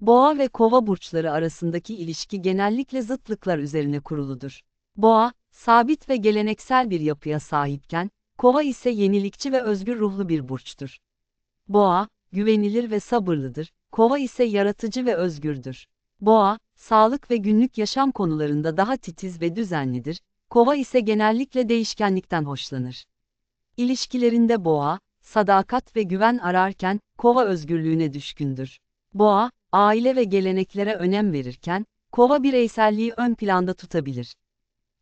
Boğa ve kova burçları arasındaki ilişki genellikle zıtlıklar üzerine kuruludur. Boğa, sabit ve geleneksel bir yapıya sahipken, kova ise yenilikçi ve özgür ruhlu bir burçtur. Boğa, güvenilir ve sabırlıdır, kova ise yaratıcı ve özgürdür. Boğa, sağlık ve günlük yaşam konularında daha titiz ve düzenlidir, kova ise genellikle değişkenlikten hoşlanır. İlişkilerinde boğa, sadakat ve güven ararken, kova özgürlüğüne düşkündür. Boğa, aile ve geleneklere önem verirken, kova bireyselliği ön planda tutabilir.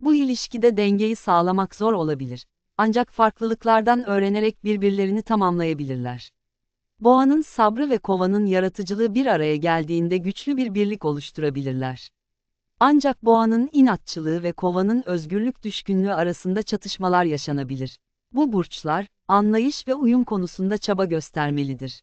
Bu ilişkide dengeyi sağlamak zor olabilir. Ancak farklılıklardan öğrenerek birbirlerini tamamlayabilirler. Boğanın sabrı ve kovanın yaratıcılığı bir araya geldiğinde güçlü bir birlik oluşturabilirler. Ancak boğanın inatçılığı ve kovanın özgürlük düşkünlüğü arasında çatışmalar yaşanabilir. Bu burçlar, anlayış ve uyum konusunda çaba göstermelidir.